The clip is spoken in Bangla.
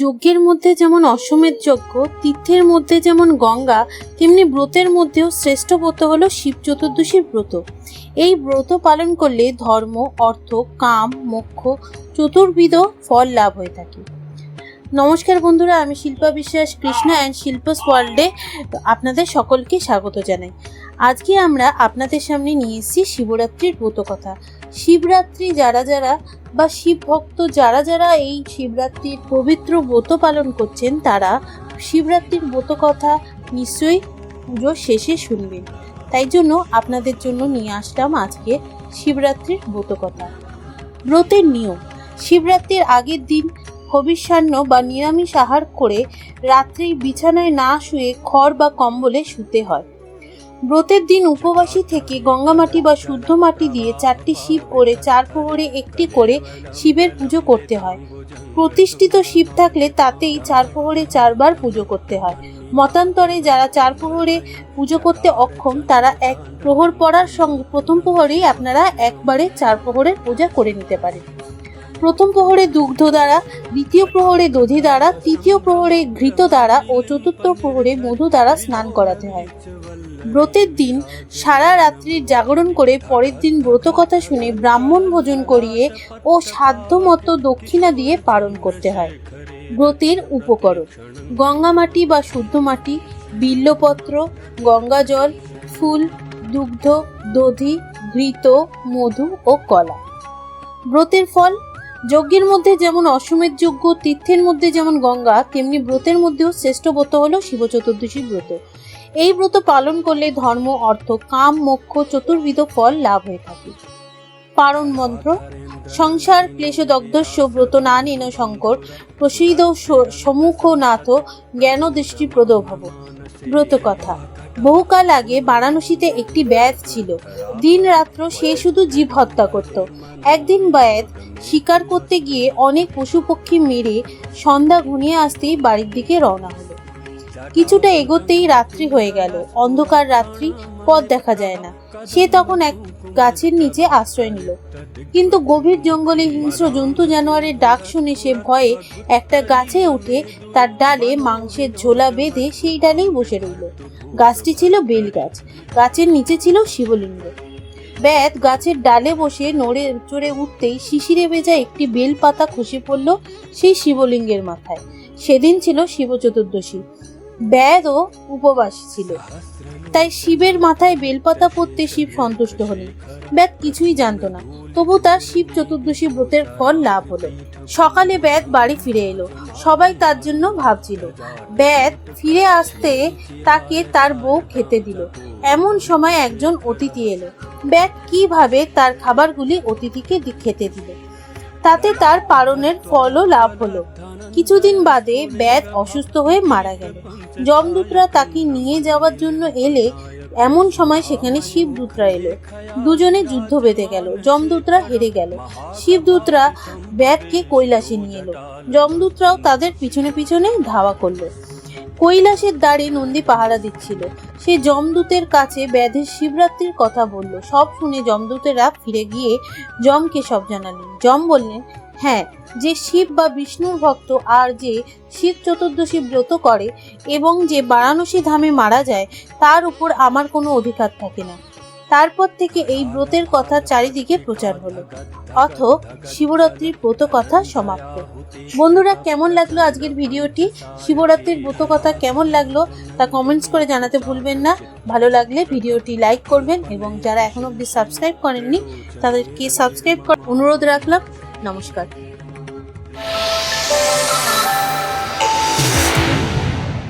যজ্ঞের মধ্যে যেমন অশ্বমেধ যজ্ঞ, তীর্থের মধ্যে যেমন গঙ্গা, তেমনি ব্রতের মধ্যেও শ্রেষ্ঠ ব্রত হলো শিব চতুর্দশীর ব্রত। এই ব্রত পালন করলে ধর্ম, অর্থ, কাম, মোক্ষ, চতুর্বিধ ফল লাভ হয়ে থাকে। নমস্কার বন্ধুরা, আমি শিল্পা বিশ্বাস, কৃষ্ণা অ্যান্ড শিল্পস ওয়ার্ল্ডে আপনাদের সকলকে স্বাগত জানাই। আজকে আমরা আপনাদের সামনে নিয়ে এসেছি শিবরাত্রির ব্রত কথা। শিবরাত্রি যারা যারা বা শিব ভক্ত যারা যারা এই শিবরাত্রির পবিত্র ব্রত পালন করছেন, তারা শিবরাত্রির ব্রত কথা নিশ্চয়ই পুজো শেষে শুনবেন তাই জন্য আপনাদের জন্য নিয়ে আসলাম আজকে শিবরাত্রির ব্রত কথা। ব্রতের নিয়ম। শিবরাত্রির আগের দিন হবিষ্যান্ন বা নিরামিষ আহার করে রাত্রি বিছানায় না শুয়ে খড় বা কম্বলে শুতে হয়। ব্রতের দিন উপবাসী থেকে গঙ্গামাটি বা শুদ্ধ মাটি দিয়ে চারটি শিব করে চার প্রহরে একটি করে শিবের পুজো করতে হয়। প্রতিষ্ঠিত শিব থাকলে তাতেই চার প্রহরে চারবার পুজো করতে হয়। মতান্তরে যারা চার প্রহরে পুজো করতে অক্ষম, তারা এক প্রহর পড়ার সঙ্গে প্রথম প্রহরেই আপনারা একবারে চার প্রহরের পূজা করে নিতে পারেন। প্রথম প্রহরে দুগ্ধ দ্বারা, দ্বিতীয় প্রহরে দধি দ্বারা, তৃতীয় প্রহরে ঘৃত দ্বারা ও চতুর্থ প্রহরে মধু দ্বারা স্নান করাতে হয়। ব্রতের দিন সারা রাত্রির জাগরণ করে পরের দিন ব্রত কথা শুনে ব্রাহ্মণ ভোজন করিয়ে ও সাধ্যমতো দক্ষিণা দিয়ে পালন করতে হয়। ব্রতের উপকরণ, গঙ্গা মাটি বা শুদ্ধ মাটি, বিল্লপত্র, গঙ্গা জল, ফুল, দুগ্ধ, দধি, ঘৃত, মধু ও কলা। ব্রতের ফল, যজ্ঞের মধ্যে যেমন অশ্বমেধ যজ্ঞ, তীর্থের মধ্যে যেমন গঙ্গা, তেমনি ব্রতের মধ্যেও শ্রেষ্ঠ ব্রত হলো শিব চতুর্দশী ব্রত। এই ব্রত পালন করলে ধর্ম, অর্থ, কাম, মোক্ষ, চতুর্বিধ ফল লাভ হয়ে থাকে। পারণ মন্ত্র, সংসার ক্লেশদগ্ধস্য ব্রত না নেন শঙ্কর প্রসিদ সমুখ নাথ জ্ঞান দৃষ্টি ভব। ব্রত কথা, বহুকাল আগে বারাণসীতে একটি ব্যাধ ছিল। দিন রাত্র সে শুধু জীব হত্যা করত। একদিন ব্যাধ শিকার করতে গিয়ে অনেক পশু পক্ষী মেরে সন্ধ্যা ঘনিয়ে আসতেই বাড়ির দিকে রওনা হলো। কিছুটা এগোতেই রাত্রি হয়ে গেল। অন্ধকার রাত্রি, পথ দেখা যায় না। সে তখন এক গাছের নিচে আশ্রয় নিল। কিন্তু গভীর জঙ্গলে হিংস্র জন্তু জানোয়ারের ডাক শুনে সে ভয়ে একটা গাছে উঠে তার ডালে মাংসের ঝোলা বেঁধে সেই ডালেই বসে রইল। গাছটি ছিল বেল গাছ। গাছের নিচে ছিল শিবলিঙ্গ। ব্যাত গাছের ডালে বসে নড়ে চড়ে উঠতেই শিশিরে ভেজা একটি বেল পাতা খসে পড়ল সেই শিবলিঙ্গের মাথায়। সেদিন ছিল শিব চতুর্দশী। ব্যাদও উপবাস ছিল। তাই শিবের মাথায় বেলপাতা পড়তে শিব সন্তুষ্ট হলেন। ব্যাদ কিছুই জানতো না। তবু তার শিব চতুর্দশী ব্রতের ফল লাভ হলো। সকালে ব্যাদ বাড়ি ফিরে এলো। সবাই তার জন্য ভাবছিল ব্যাদ ফিরে আসতে তাকে তার বউ খেতে দিল। এমন সময় একজন অতিথি এলো। ব্যাদ কীভাবে তার খাবারগুলি অতিথিকে খেতে দিল। তাতে তার পালনের ফলও লাভ হল। কিছুদিন বাদে ব্যাধ অসুস্থ হয়ে মারা গেল। যমদূতরা তাকে নিয়ে যাওয়ার জন্য এলে এমন সময় সেখানে শিবদূতরা এলো। দুজনে যুদ্ধ বেঁধে গেল। যমদূতরা হেরে গেল। শিবদূতরা ব্যাধকে কৈলাসে নিয়ে এলো। যমদূতরাও তাদের পিছনে পিছনে ধাওয়া করল। কৈলাসের দ্বারে নন্দী পাহারা দিচ্ছিল। সে যমদূতের কাছে ব্যাধের শিবরাত্রির কথা বলল। সব শুনে যমদূতেরা ফিরে গিয়ে যমকে সব জানালেন। যম বললেন হ্যাঁ যে শিব বা বিষ্ণুর ভক্ত আর যে শিব চতুর্দশী ব্রত করে এবং যে বারাণসী ধামে মারা যায়, তার উপর আমার কোনো অধিকার থাকে না। তারপর থেকে এই ব্রতের কথা চারিদিকে প্রচার হলো। অথ শিবরাত্রির ব্রত কথা সমাপ্ত। বন্ধুরা, কেমন লাগল আজকের ভিডিওটি? শিবরাত্রির ব্রত কথা কেমন লাগল তা কমেন্টস করে জানাতে ভুলবেন না। ভালো লাগলে ভিডিওটি লাইক করবেন এবং যারা এখনও অব্দি সাবস্ক্রাইব করেননি, তাদেরকে সাবস্ক্রাইব করার অনুরোধ রাখলাম। নমস্কার।